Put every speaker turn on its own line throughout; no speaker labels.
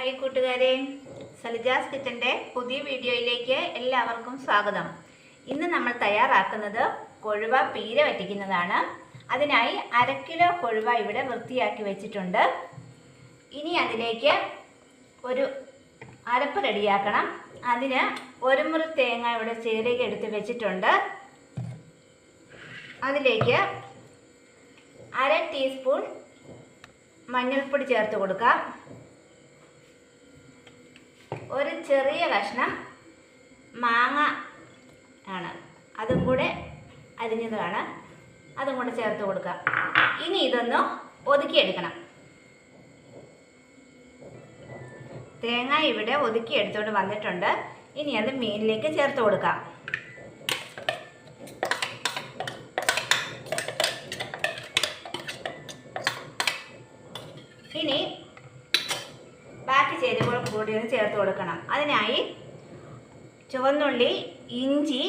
Hi കൂട്ടുകാരെ സലിജാസ് കിച്ചന്റെ പുതിയ വീഡിയോയിലേക്ക് എല്ലാവർക്കും സ്വാഗതം. ഇന്ന് നമ്മൾ തയ്യാറാക്കുന്നത് കൊഴുവ പീര വറ്റിക്കുന്നതാണ്. അതിനായി അര കിലോ കൊഴുവ ഇവിടെ വൃത്തിയാക്കി വെച്ചിട്ടുണ്ട്. ഇനി അതിലേക്ക് ഒരു അരപ്പ് റെഡിയാക്കണം. അതിന് ഒരു മുറി തേങ്ങ ഇവിടെ ചേരുക എടുത്ത് വെച്ചിട്ടുണ്ട്. അതിലേക്ക് അര ടീസ്പൂൺ മഞ്ഞൾപ്പൊടി ചേർത്ത് കൊടുക്കാം. ഒരു ചെറിയ കഷ്ണം മാങ്ങ ആണ്. അതും കൂടെ അരിഞ്ഞതാണ്. അതും കൂടെ ചേർത്ത് കൊടുക്കുക. ഇനി ഇതൊന്ന് ഒതുക്കിയെടുക്കണം. തേങ്ങ ഇവിടെ ഒതുക്കി എടുത്തുകൊണ്ട് വന്നിട്ടുണ്ട്. ഇനി അത് മീനിലേക്ക് ചേർത്ത് കൊടുക്കാം. ബാക്കി ചേരുവകൾ കൂടി ഒന്ന് ചേർത്ത് കൊടുക്കണം. അതിനായി ചുവന്നുള്ളി ഇഞ്ചി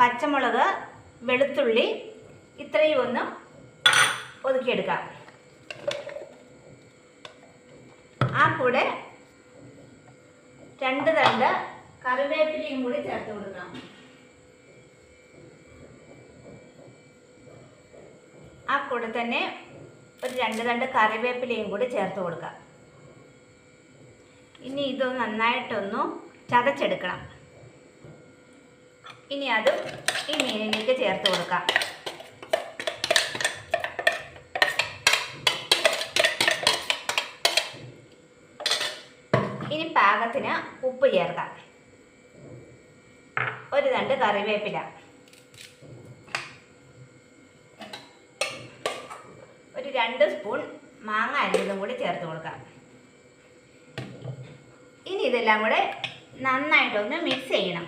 പച്ചമുളക് വെളുത്തുള്ളി ഇത്രയും ഒന്ന് ഒതുക്കിയെടുക്കാം. ആ കൂടെ രണ്ട് തണ്ട് കറിവേപ്പിലയും കൂടി ചേർത്ത് കൊടുക്കാം. ആ കൂടെ തന്നെ ഒരു രണ്ട് തണ്ട് കറിവേപ്പിലയും കൂടി ചേർത്ത് കൊടുക്കാം. ഇനി ഇത് നന്നായിട്ടൊന്ന് ചതച്ചെടുക്കണം. ഇനി അതും ഈ മീനിലേക്ക് ചേർത്ത് കൊടുക്കാം. ഇനി പാകത്തിന് ഉപ്പ് ചേർക്കാം. ഒരു രണ്ട് കറിവേപ്പില. ഒരു രണ്ട് സ്പൂൺ മാങ്ങ അരിഞ്ഞതും കൂടി ചേർത്ത് കൊടുക്കാം. ഇതെല്ലാം കൂടെ നന്നായിട്ടൊന്ന് മിക്സ് ചെയ്യണം.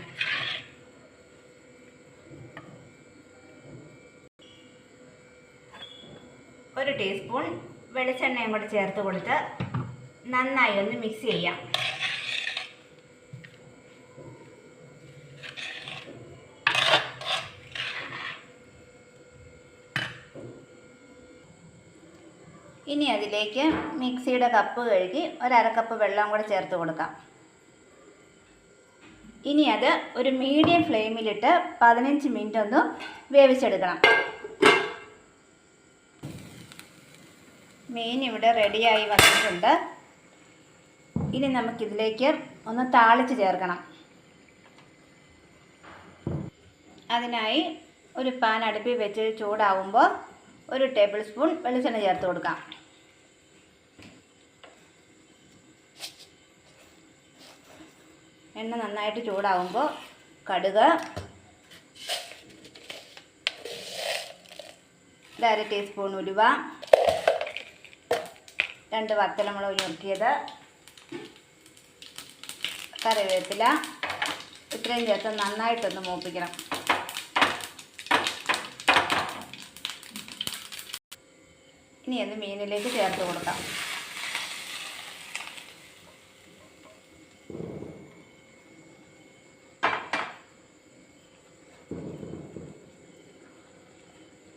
ഒരു ടീസ്പൂൺ വെളിച്ചെണ്ണയും കൂടെ ചേർത്ത് കൊടുത്ത് നന്നായി ഒന്ന് മിക്സ് ചെയ്യാം. ഇനി അതിലേക്ക് മിക്സിയുടെ കപ്പ് കഴുകി ഒരര കപ്പ് വെള്ളം കൂടെ ചേർത്ത് കൊടുക്കാം. ഇനി അത് ഒരു മീഡിയം ഫ്ലെയിമിലിട്ട് പതിനഞ്ച് മിനിറ്റ് ഒന്ന് വേവിച്ചെടുക്കണം. മീൻ ഇവിടെ റെഡിയായി വന്നിട്ടുണ്ട്. ഇനി നമുക്കിതിലേക്ക് ഒന്ന് താളിച്ച് ചേർക്കണം. അതിനായി ഒരു പാൻ അടുപ്പിൽ വെച്ച് ചൂടാവുമ്പോൾ ഒരു ടേബിൾ സ്പൂൺ വെളിച്ചെണ്ണ ചേർത്ത് കൊടുക്കാം. എണ്ണ നന്നായിട്ട് ചൂടാവുമ്പോൾ കടുക്. ഒരു അര ടീസ്പൂൺ ഉലുവ. രണ്ട് വത്തലമുളക് ഞുറുക്കിയത് കറിവേപ്പില. ഇത്രയും ചേർത്ത് നന്നായിട്ടൊന്ന് മൂപ്പിക്കണം. ഇനി അത് മീനിലേക്ക് ചേർത്ത് കൊടുക്കാം.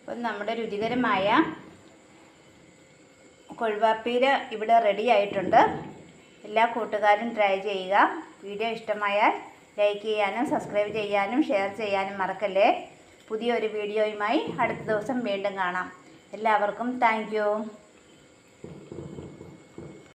അപ്പം നമ്മുടെ രുചികരമായ കൊഴുവാപ്പീര ഇവിടെ റെഡി ആയിട്ടുണ്ട്. എല്ലാ കൂട്ടുകാരും ട്രൈ ചെയ്യുക. വീഡിയോ ഇഷ്ടമായാൽ ലൈക്ക് ചെയ്യാനും സബ്സ്ക്രൈബ് ചെയ്യാനും ഷെയർ ചെയ്യാനും മറക്കല്ലേ? പുതിയൊരു വീഡിയോയുമായി അടുത്ത ദിവസം വീണ്ടും കാണാം. എല്ലാവർക്കും താങ്ക്